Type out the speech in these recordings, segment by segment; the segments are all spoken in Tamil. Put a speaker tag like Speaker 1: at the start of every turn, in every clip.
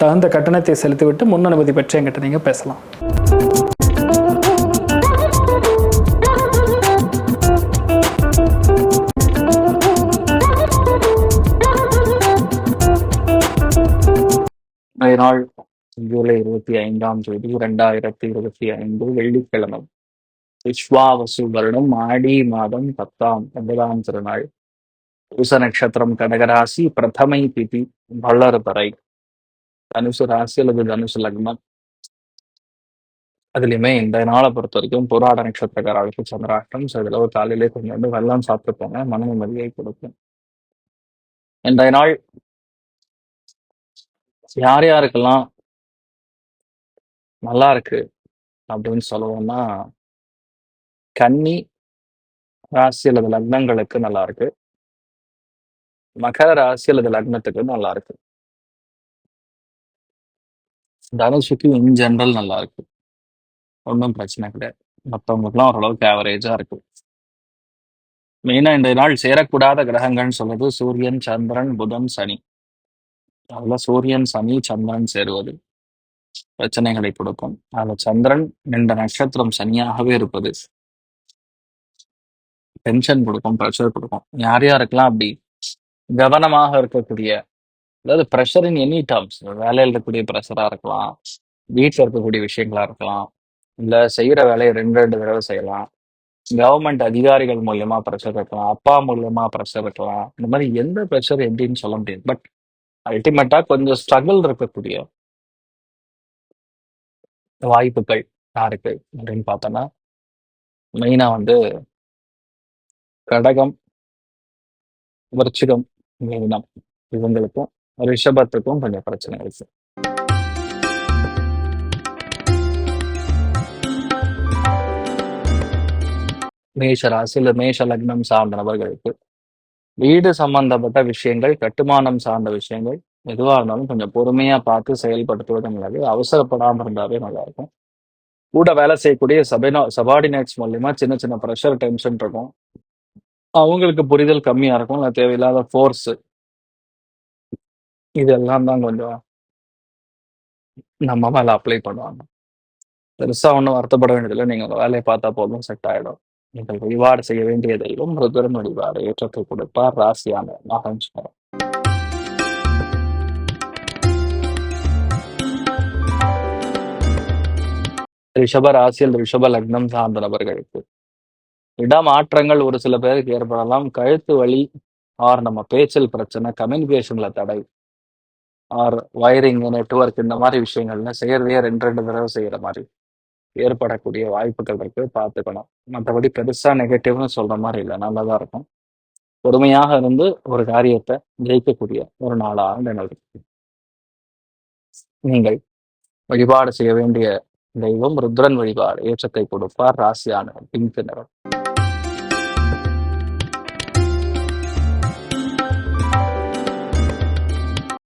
Speaker 1: தகுந்த கட்டணத்தை செலுத்திவிட்டு முன் அனுமதி பெற்று என்கிட்ட நீங்கள் பேசலாம். நாள் ஜூலை இருபத்தி ஐந்தாம் தேதி இரண்டாயிரத்தி இருபத்தி ஐந்து வெள்ளிக்கிழமை. விஸ்வாவசு வருடம் ஆடி மாதம் பத்தாம் ஒன்பதாம் திருநாள். உச நட்சத்திரம் கடகராசி பிரதமை திதி வளர்பறை தனுசு ராசி அல்லது தனுசு லக்னம். அதுலயுமே இந்த நாளை பொறுத்த வரைக்கும் புராட நட்சத்திரக்காரர்களுக்கு சந்திராஷ்டம் ஸோ இதில் ஒரு காலையிலே கொஞ்சம் வந்து வெள்ளம் சாப்பிட்டு போங்க மன நிம்மதியை கொடுக்கும். இன்றைய நாள் யார் யாருக்கெல்லாம் நல்லா இருக்கு அப்படின்னு சொல்லுவோம்னா கன்னி ராசி அல்லது லக்னங்களுக்கு நல்லா இருக்கு. மகர ராசி அல்லது லக்னத்துக்கு நல்லா இருக்கு. தனுஷுக்கு இன் ஜென்ரல் நல்லா இருக்கு. ஒன்றும் பிரச்சனை கிடையாது. மற்றவங்களுக்குலாம் ஓரளவுக்கு ஆவரேஜா இருக்கு. மெயினா இந்த நாள் சேரக்கூடாத கிரகங்கள்னு சொல்றது சூரியன் சந்திரன் புதன் சனி. அதில் சூரியன் சனி சந்திரன் சேருவது. பிரச்சனைகளை கொடுக்கும். அதில் சந்திரன் இந்த நட்சத்திரம் சனியாகவே இருப்பது. டென்ஷன் கொடுக்கும் ப்ரெஷர் கொடுக்கும். யார் யாருக்கெல்லாம் அப்படி கவனமாக இருக்கக்கூடிய அதாவது ப்ரெஷர் இன் எனி டேர்ம்ஸ் வேலையில் இருக்கக்கூடிய ப்ரெஷரா இருக்கலாம். வீட்டில் இருக்கக்கூடிய விஷயங்களா இருக்கலாம். இல்ல செய்யற வேலையை ரெண்டு ரெண்டு தடவை செய்யலாம். கவர்மெண்ட் அதிகாரிகள் மூலியமா ப்ரெஷர் இருக்கலாம். அப்பா மூலியமா ப்ரெஷர் இருக்கலாம். இந்த மாதிரி எந்த ப்ரெஷர் எப்படின்னு சொல்ல முடியாது. பட் அல்டிமேட்டா கொஞ்சம் ஸ்ட்ரகிள் இருக்கக்கூடிய வாய்ப்புகள் யாருக்கு அப்படின்னு பார்த்தோன்னா மெயினா வந்து கடகம் விருச்சிகம் மீனம் இவங்களுக்கும் ரிஷபத்துக்கும் கொஞ்சம் பிரச்சனை இருக்கு. மேஷ ராசியில் மேஷ லக்னம் சார்ந்த நபர்களுக்கு வீடு சம்பந்தப்பட்ட விஷயங்கள் கட்டுமானம் சார்ந்த விஷயங்கள் எதுவாக இருந்தாலும் கொஞ்சம் பொறுமையா பார்த்து செயல்படுத்துவது நல்லது. அவசரப்படாமல் இருந்தாவே நல்லா இருக்கும் கூட வேலை செய்யக்கூடிய சபைனா சபார்டினேட்ஸ் மூலியமா சின்ன சின்ன ப்ரெஷர் டென்ஷன் இருக்கும். அவங்களுக்கு புரிதல் கம்மியா இருக்கும். இல்லை தேவையில்லாத ஃபோர்ஸ் இதெல்லாம் தான் கொஞ்சம் நம்ம மேல அப்ளை பண்ணுவாங்க. பெருசா ஒன்றும் வருத்தப்பட வேண்டியதில்லை. நீங்க உங்க வேலையை பார்த்தா போதும் செட் ஆயிடும். நீங்கள் வழிபாடு செய்ய வேண்டிய தெய்வம் ருத்ரன் வழிபாடு ஏற்றத்தை கொடுப்பார் ராசியான மகன் ரிஷப ராசியில் ரிஷப லக்னம் சார்ந்த நபர்களுக்கு இடமாற்றங்கள் ஒரு சில பேருக்கு ஏற்படலாம். கழுத்து வலி ஆர் நம்ம பேச்சல் பிரச்சனை கம்யூனிகேஷன்ல தடை ஆர் வயரிங் நெட்வொர்க் இந்த மாதிரி விஷயங்கள்ல செய்யறதையே ரெண்டு ரெண்டு தடவை செய்யற மாதிரி ஏற்படக்கூடிய வாய்ப்புகள் இருக்கு. பார்த்துக்கணும். மற்றபடி பெருசா நெகட்டிவ்னு சொல்ற மாதிரி இல்லை. நல்லதா இருக்கும். பொறுமையாக இருந்து ஒரு காரியத்தை ஜெயிக்கக்கூடிய ஒரு நாளாக நினைவு நீங்கள் வழிபாடு செய்ய வேண்டிய தெய்வம் ருத்ரன் வழிபாடு. ஏற்றத்தை கொடுப்பார் ராசியான பிங்க் நிறம்.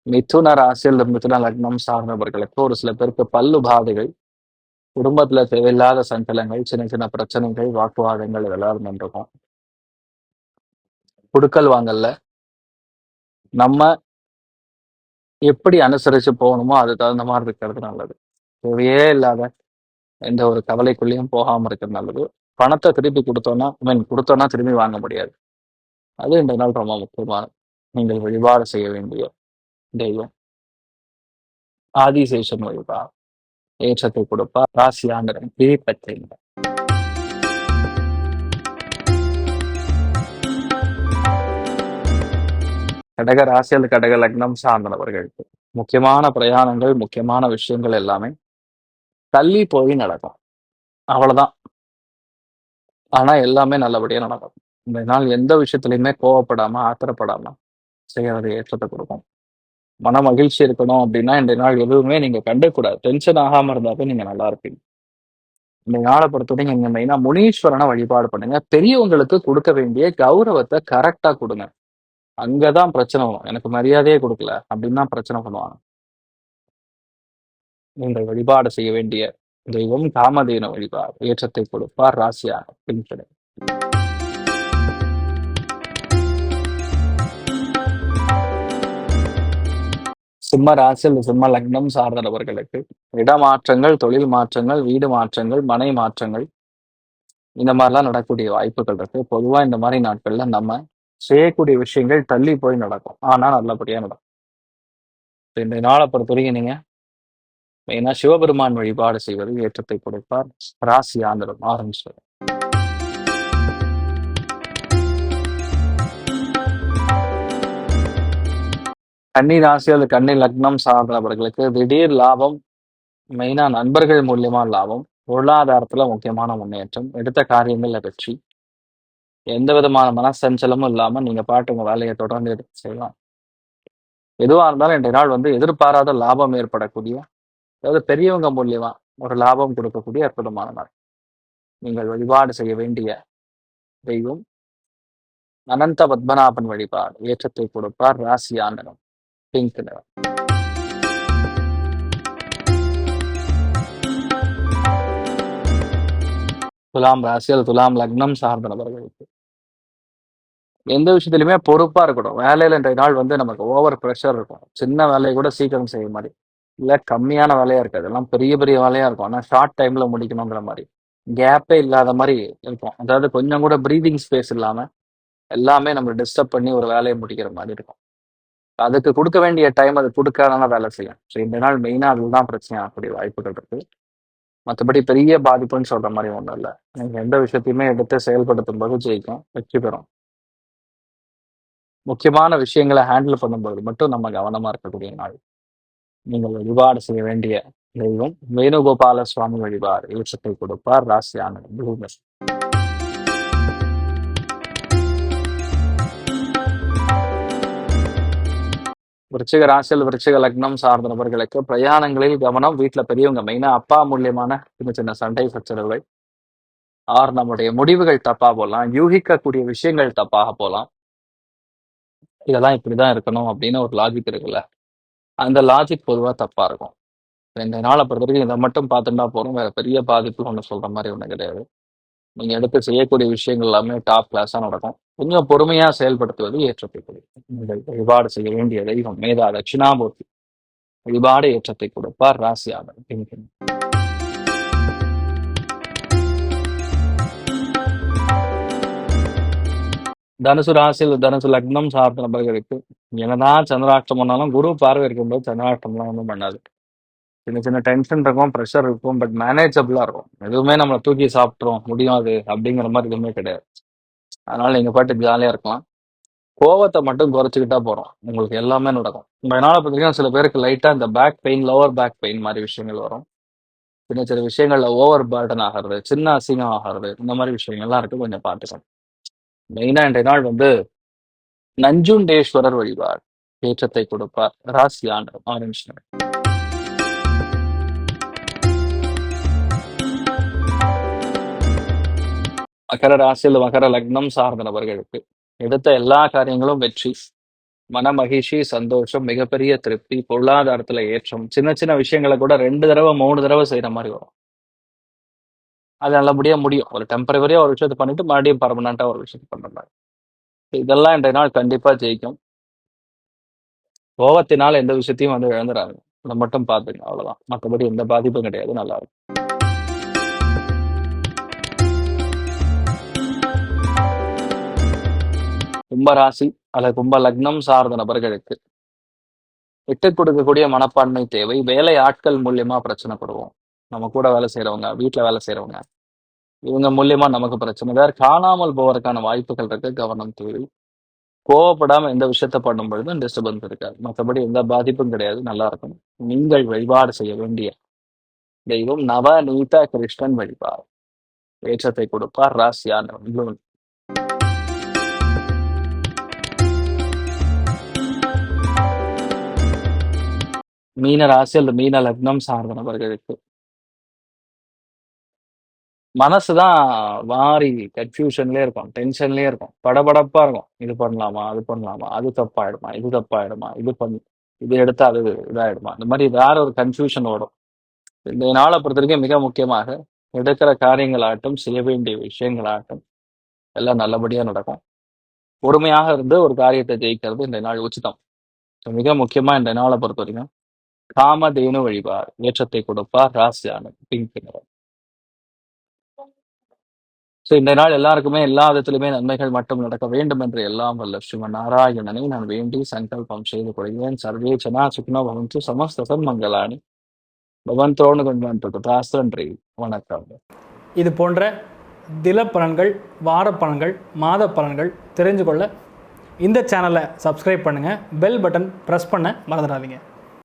Speaker 1: மிதுன ராசியில் மிதுன லக்னம் சார்ந்தவர்களுக்கு ஒரு சில பேருக்கு பல்லு பாதைகள் குடும்பத்துல தேவையில்லாத சஞ்சலங்கள் சின்ன சின்ன பிரச்சனைகள் வாக்குவாதங்கள் இதெல்லாம் இருந்துருக்கும் குடுக்கல் வாங்கல்ல. நம்ம எப்படி அனுசரிச்சு போகணுமோ அது தகுந்த மாதிரி இருக்கிறது நல்லது. தேவையே இல்லாத எந்த ஒரு கவலைக்குள்ளேயும் போகாம இருக்கிறது நல்லது. பணத்தை திருப்பி கொடுத்தோம்னா ஐ மீன் கொடுத்தோம்னா திரும்பி வாங்க முடியாது. அது இந்த நாள் ரொம்ப முக்கியமான நீங்கள் வழிபாடு செய்ய வேண்டிய தெய்வம். ஆதிசேஷன் ஒழிவா ஏற்றத்தை கொடுப்பா. ராசியாங்கிற பிரிப்பத்தை கடக ராசி அல்லது கடக லக்னம் சார்ந்தவர்களுக்கு முக்கியமான பிரயாணங்கள் முக்கியமான விஷயங்கள் எல்லாமே தள்ளி போய் நடக்கும். அவ்வளவுதான். ஆனா எல்லாமே நல்லபடியா நடக்கும். இந்த நாள் எந்த விஷயத்துலயுமே கோவப்படாம ஆத்திரப்படாம செய்யறது ஏற்றத்தை கொடுக்கும். மன மகிழ்ச்சி இருக்கணும் அப்படின்னா இந்த நாள் எதுவுமே நீங்க கண்டுக்கூடாது. டென்ஷன் ஆகாம இருந்தாவே நீங்க நல்லா இருப்பீங்க. இந்த நாளை பொறுத்தவரைக்கும் நீங்க மெயினா முனீஸ்வரனை வழிபாடு பண்ணுங்க. பெரியவங்களுக்கு கொடுக்க வேண்டிய கௌரவத்தை கரெக்டா கொடுங்க. அங்கதான் பிரச்சனை வரும். எனக்கு மரியாதையே கொடுக்கல அப்படின்னு தான் பிரச்சனை பண்ணுவாங்க. நீங்கள் வழிபாடு செய்ய வேண்டிய தெய்வம் காமதேன வழிபாடு ஏற்றத்தை கொடுப்பார் ராசியாக பின்தொடர் சிம்ம ராசி அல்லது சிம்ம லக்னம் சார்ந்தவர்களுக்கு இடமாற்றங்கள் தொழில் மாற்றங்கள் வீடு மாற்றங்கள் மனை மாற்றங்கள் இந்த மாதிரிலாம் நடக்கக்கூடிய வாய்ப்புகள் இருக்கு. பொதுவா இந்த மாதிரி நாட்கள்ல நம்ம செய்யக்கூடிய விஷயங்கள் தள்ளி போய் நடக்கும். ஆனா நல்லபடியா நடக்கும். இந்த நாளை பொறுத்த வரைக்கும் நீங்க மெயினா சிவபெருமான் வழிபாடு செய்வது ஏற்றத்தை கொடுப்பார். ராசி ஆந்திரம் ஆரம்பிச்சு கன்னி ராசி அல்லது கன்னி லக்னம் சார்ந்தவர்களுக்கு திடீர் லாபம் மெயினா நண்பர்கள் மூலியமா லாபம் பொருளாதாரத்துல முக்கியமான முன்னேற்றம் எடுத்த காரியங்கள்ல வெற்றி எந்த விதமான மனசஞ்சலமும் இல்லாம நீங்க பாட்டு உங்க வேலையை தொடர்ந்து எடுத்து செய்யலாம். எதுவா இருந்தாலும் இன்றைய நாள் வந்து எதிர்பாராத லாபம் ஏற்படக்கூடிய அதாவது பெரியவங்க மூலியமா ஒரு லாபம் கொடுக்கக்கூடிய அற்புதமான நாள். நீங்கள் வழிபாடு செய்ய வேண்டிய தெய்வம் அனந்த பத்மநாபன் வழிபாடு ஏற்றத்தை கொடுப்பார் ராசி ஆண்டனம் பிங்க் நிறம் துலாம் ராசி அல்லது துலாம் லக்னம் சார்ந்த நபர்களுக்கு. எந்த விஷயத்துலையுமே பொறுப்பா இருக்கணும். வேலையில இன்றைய நாள் வந்து நமக்கு ஓவர் ப்ரெஷர் இருக்கும். சின்ன வேலையை கூட சீக்கிரம் செய்ய மாதிரி இல்ல கம்மியான வேலையா இருக்காது எல்லாம் பெரிய பெரிய வேலையா இருக்கும். ஆனா ஷார்ட் டைம்ல முடிக்கணுங்கிற மாதிரி கேப்பே இல்லாத மாதிரி இருக்கும். அதாவது கொஞ்சம் கூட ப்ரீதிங் ஸ்பேஸ் இல்லாம எல்லாமே நம்ம டிஸ்டர்ப் பண்ணி ஒரு வேலையை முடிக்கிற மாதிரி இருக்கும். அதுக்கு கொடுக்க வேண்டிய டைம் அது கொடுக்காதனால வேலை செய்யும். ஸோ இந்த நாள் மெயினா அதுதான் பிரச்சனை ஆகக்கூடிய வாய்ப்புகள் இருக்கு. மற்றபடி பெரிய பாதிப்புன்னு சொல்ற மாதிரி ஒன்றும் இல்லை. நீங்க எந்த விஷயத்தையுமே எடுத்து செயல்படுத்தும் போது ஜெயிக்கும் வெற்றி பெறும். முக்கியமான விஷயங்களை ஹேண்டில் பண்ணும்போது மட்டும் நம்ம கவனமா இருக்கக்கூடிய நாள். நீங்கள் வழிபாடு செய்ய வேண்டிய தெய்வம் வேணுகோபால சுவாமி வழிபாடு இலட்சத்தை கொடுப்பார் ராசியான பூமி விருச்சிக ராசியில் விருச்சிக லக்னம் சார்ந்த நபர்களுக்கு பிரயாணங்களில் கவனம் வீட்டில் பெரியவங்க மெயினா அப்பா மூலியமான சின்ன சின்ன சண்டை சச்சரவுகள். ஆர் நம்முடைய முடிவுகள் தப்பா போகலாம் யூகிக்கக்கூடிய விஷயங்கள் தப்பாக போகலாம் இதெல்லாம் இப்படிதான் இருக்கணும் அப்படின்னு ஒரு லாஜிக் இருக்குல்ல. அந்த லாஜிக் பொதுவா தப்பா இருக்கும். இந்த நாளை பொறுத்த வரைக்கும் இதை மட்டும் பார்த்துட்டா போகிறோம் வேற பெரிய பாதிப்பு ஒன்று சொல்ற மாதிரி ஒன்று கிடையாது. நீங்கள் எடுத்து செய்யக்கூடிய விஷயங்கள் எல்லாமே டாப் கிளாஸாக நடக்கும். கொஞ்சம் பொறுமையா செயல்படுத்துவது ஏற்றத்தை நீங்கள் வழிபாடு செய்ய வேண்டிய தெய்வம் மேதா தட்சிணாமூர்த்தி. வழிபாடு ஏற்றத்தை கொடுப்பார் ராசியாக பின்பின் தனுசு ராசியில் தனுசு லக்னம் சார்ந்த நபர்களுக்கு என்னதான் சந்திராஷ்டம் பண்ணாலும் குரு பார்வை இருக்கும்போது சந்திராஷ்டம்லாம் ஒன்றும் பண்ணாது. சின்ன சின்ன டென்ஷன் இருக்கும் ப்ரெஷர் இருக்கும் பட் மேனேஜபிளா இருக்கும். எதுவுமே நம்மளை தூக்கி சாப்பிட்றோம் முடியாது அப்படிங்கிற மாதிரி எதுவுமே கிடையாது. அதனால நீங்க பாட்டு ஜாலியா இருக்கலாம். கோவத்தை மட்டும் குறைச்சிக்கிட்டா போறோம். உங்களுக்கு எல்லாமே நடக்கும். நம்ம பார்த்தீங்கன்னா சில பேருக்கு லைட்டா இந்த back pain lower back pain மாதிரி விஷயங்கள் வரும். சின்ன சின்ன விஷயங்கள்ல ஓவர் பேர்டன் ஆகிறது சின்ன அசிங்கம் ஆகிறது இந்த மாதிரி விஷயங்கள்லாம் இருக்கு. கொஞ்சம் பார்த்துக்கணும் மெயினா இன்றைய நாள் வந்து நஞ்சுண்டேஸ்வரர் வழிபாடு. ஏற்றத்தை கொடுப்பார். ராசி ஆண்டு ஆரஞ்சு நிறம். மகர ராசியில் மகர லக்னம் சார்ந்த நபர்களுக்கு எடுத்த எல்லா காரியங்களும் வெற்றி. மன மகிழ்ச்சி சந்தோஷம் மிகப்பெரிய திருப்தி பொருளாதாரத்துல ஏற்றம் சின்ன சின்ன விஷயங்களை கூட ரெண்டு தடவை மூணு தடவை செய்யற மாதிரி வரும். அது நல்லபடியா முடியும். ஒரு டெம்பரவரியா ஒரு விஷயத்தை பண்ணிட்டு மறுபடியும் பர்மனண்டா ஒரு விஷயத்தை பண்ற மாதிரி. இதெல்லாம் இன்றைய நாள் கண்டிப்பா ஜெயிக்கும். கோவத்தினால் எந்த விஷயத்தையும் வந்து இழந்துறாங்க அதை மட்டும் பார்த்துங்க அவ்வளவுதான். மற்றபடி எந்த பாதிப்பும் கிடையாது. நல்லா இருக்கும். கும்பராசி அல்லது கும்ப லக்னம் சார்ந்த நபர்களுக்கு விட்டு கொடுக்கக்கூடிய மனப்பான்மை தேவை. வேலை ஆட்கள் மூலியமா பிரச்சனை படுவோம் நம்ம கூட வேலை செய்யறவங்க வீட்டுல வேலை செய்யறவங்க இவங்க மூலியமா நமக்கு பிரச்சனை. வேற காணாமல் போவதற்கான வாய்ப்புகள் இருக்கு. கவனம் தேவை. கோவப்படாம எந்த விஷயத்த பண்ணும் பொழுதும் டிஸ்டர்பன்ஸ் இருக்காது. மற்றபடி எந்த பாதிப்பும் கிடையாது. நல்லா இருக்கும் நீங்கள் வழிபாடு செய்ய வேண்டிய தெய்வம் நவநீத கிருஷ்ணன் வழிபாடு. ஏற்றத்தை கொடுப்பார். ராசியான மீன ராசி அல்லது மீன லக்னம் சார்ந்த நபர்களுக்கு. மனசுதான் வாரி கன்ஃபியூஷன்லேயே இருக்கும் டென்ஷன்லயே இருக்கும். படபடப்பா இருக்கும். இது பண்ணலாமா அது பண்ணலாமா அது தப்பாயிடுமா இது தப்பாயிடுமா இது பண்ணி இது எடுத்தா அது இதாயிடுமா. இந்த மாதிரி வேற ஒரு கன்ஃபியூஷன் ஓடும். இந்த நாளை பொறுத்த வரைக்கும் மிக முக்கியமாக எடுக்கிற காரியங்களாகட்டும் செய்ய வேண்டிய விஷயங்களாகட்டும் எல்லாம் நல்லபடியா நடக்கும். பொறுமையாக இருந்து ஒரு காரியத்தை ஜெயிக்கிறது இந்த நாள் உச்சிதம். மிக முக்கியமா இந்த நாளை பொறுத்த வரைக்கும். காமதேனு வழிபார் ஏற்றத்தை கொடுப்பார் ராசியான பிங்க் நிறம் ஸோ இந்த நாள் எல்லாருக்குமே எல்லா விதத்திலுமே நன்மைகள் மட்டும் நடக்க வேண்டும் என்று எல்லாம் வல்ல ஸ்ரீமன் நாராயணனை நான் வேண்டி சங்கல்பம் செய்து கொள்கிறேன். சர்வே ஜனா சுக்னோ பவந்து சமஸ்தசம் மங்களானி பவந்தோன்னு கொண்டு நன்றி. வணக்கம்.
Speaker 2: இது போன்ற தில பலன்கள் வார பலன்கள் மாத பலன்கள் தெரிஞ்சு கொள்ள இந்த சேனலை சப்ஸ்கிரைப் பண்ணுங்கள் பெல் பட்டன் ப்ரெஸ் பண்ண மறந்துடாதீங்க.